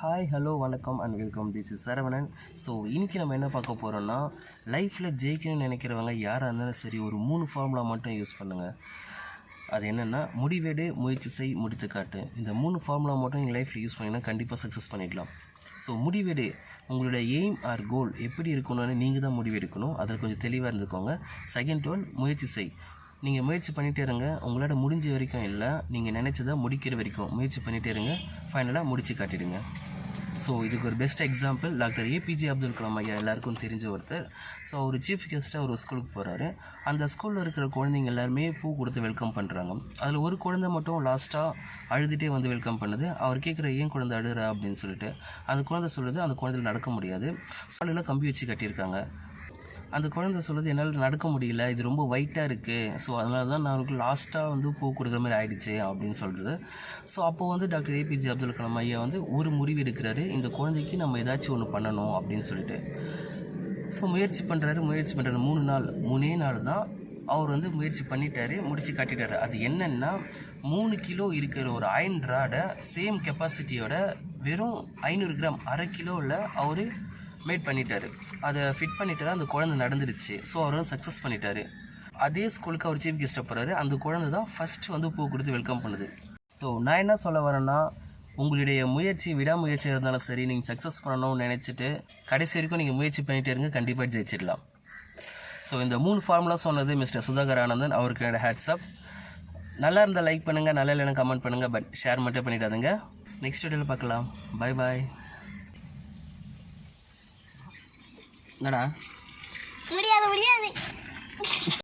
Hi hello வணக்கம் and welcome this is Saravanan. So இன்றைக்கி நம்ம என்ன பார்க்க போகிறோம்னா லைஃப்பில் ஜெயிக்கணும்னு நினைக்கிறவங்க யாராக இருந்தாலும் சரி ஒரு மூணு ஃபார்முலா மட்டும் யூஸ் பண்ணுங்கள் அது என்னென்னா முடிவேடு முயற்சி செய் முடித்து காட்டு. இந்த மூணு ஃபார்முலா மட்டும் நீங்கள் லைஃப்பில் யூஸ் பண்ணிங்கன்னா கண்டிப்பாக சக்ஸஸ் பண்ணிடலாம். ஸோ முடிவெடு. உங்களோட எய்ம் ஆர் கோல் எப்படி இருக்கணும்னு நீங்கள் தான் முடிவெடுக்கணும் அதில் கொஞ்சம் தெளிவாக இருந்துக்கோங்க. செகண்ட் ஒன் முயற்சி செய். நீங்கள் முயற்சி பண்ணிகிட்டே இருங்க. உங்களால் முடிஞ்ச வரைக்கும் இல்லை. நீங்கள் நினச்சதை முடிக்கிற வரைக்கும் முயற்சி பண்ணிகிட்டே இருங்க. ஃபைனலாக முடித்து காட்டிடுங்க. ஸோ இதுக்கு ஒரு best example doctor APJ Abdul Kalam ஐயா எல்லாருக்கும் தெரிஞ்ச ஒருத்தர். ஸோ ஒரு சீஃப் கெஸ்ட்டாக ஒரு ஸ்கூலுக்கு போகிறாரு அந்த ஸ்கூலில் இருக்கிற குழந்தைங்க எல்லாருமே பூ கொடுத்து வெல்கம் பண்ணுறாங்க அதில் ஒரு குழந்தை மட்டும் லாஸ்ட்டாக அழுதுகிட்டே வந்து வெல்கம் பண்ணுது. அவர் கேட்குற ஏன் குழந்தை அழுகிறா? அப்படின்னு சொல்லிட்டு. அந்த குழந்தை சொல்லுது அந்த குழந்தைல நடக்க முடியாது. சாலையில் கம்பி வச்சு கட்டியிருக்காங்க. அந்த குழந்தை சொல்லுது என்னால் நடக்க முடியல இது ரொம்ப ஒயிட்டாக இருக்குது ஸோ அதனால தான் நான் லாஸ்ட்டாக வந்து பூ கொடுக்குற மாதிரி ஆயிடுச்சு அப்படின்னு சொல்கிறது ஸோ அப்போது வந்து டாக்டர் ஏபிஜே அப்துல் கலாம் ஐயா வந்து ஒரு முடிவு எடுக்கிறாரு இந்த குழந்தைக்கு நம்ம ஏதாச்சும் ஒன்று பண்ணணும் அப்படின்னு சொல்லிட்டு. ஸோ முயற்சி பண்ணுறாரு முயற்சி பண்ணுறாரு மூணு நாள் மூணே நாள் தான் அவர் வந்து முயற்சி பண்ணிட்டாரு முடிச்சு காட்டிட்டாரு. அது என்னென்னா மூணு கிலோ இருக்கிற ஒரு அயன் ராடை சேம் கெப்பாசிட்டியோட வெறும் ஐநூறு கிராம் அரை கிலோவில் அவர் மேட் பண்ணிட்டாரு. அதை ஃபிட் பண்ணிட்டாரு அந்த குழந்தை நடந்துருச்சு ஸோ அவர் வந்து சக்ஸஸ் பண்ணிட்டாரு. அதே ஸ்கூலுக்கு அவர் சீஃப் கெஸ்ட்டாக போகிறாரு அந்த குழந்தை தான் ஃபர்ஸ்ட் வந்து பூ கொடுத்து வெல்கம் பண்ணுது. ஸோ நான் என்ன சொல்ல வரேன்னா உங்களுடைய முயற்சி விடாமுயற்சி இருந்தாலும் சரி நீங்கள் சக்ஸஸ் பண்ணணும்னு நினச்சிட்டு கடைசி வரைக்கும் நீங்கள் முயற்சி பண்ணிகிட்டே இருங்க. கண்டிப்பாக ஜெயிச்சிடலாம். ஸோ இந்த மூணு ஃபார்முலா சொன்னது மிஸ்டர் சுதாகர் ஆனந்தன் அவருக்கு என்னோட ஹேட்ஸ்அப் நல்லா இருந்தால் லைக் பண்ணுங்கள் நல்லா இல்லைன்னா கமெண்ட் பண்ணுங்கள் பட் ஷேர் மட்டும் பண்ணிடாதுங்க. நெக்ஸ்ட் வீடியோவில் பார்க்கலாம். பை பாய் என்னடா? முடியாது முடியாது.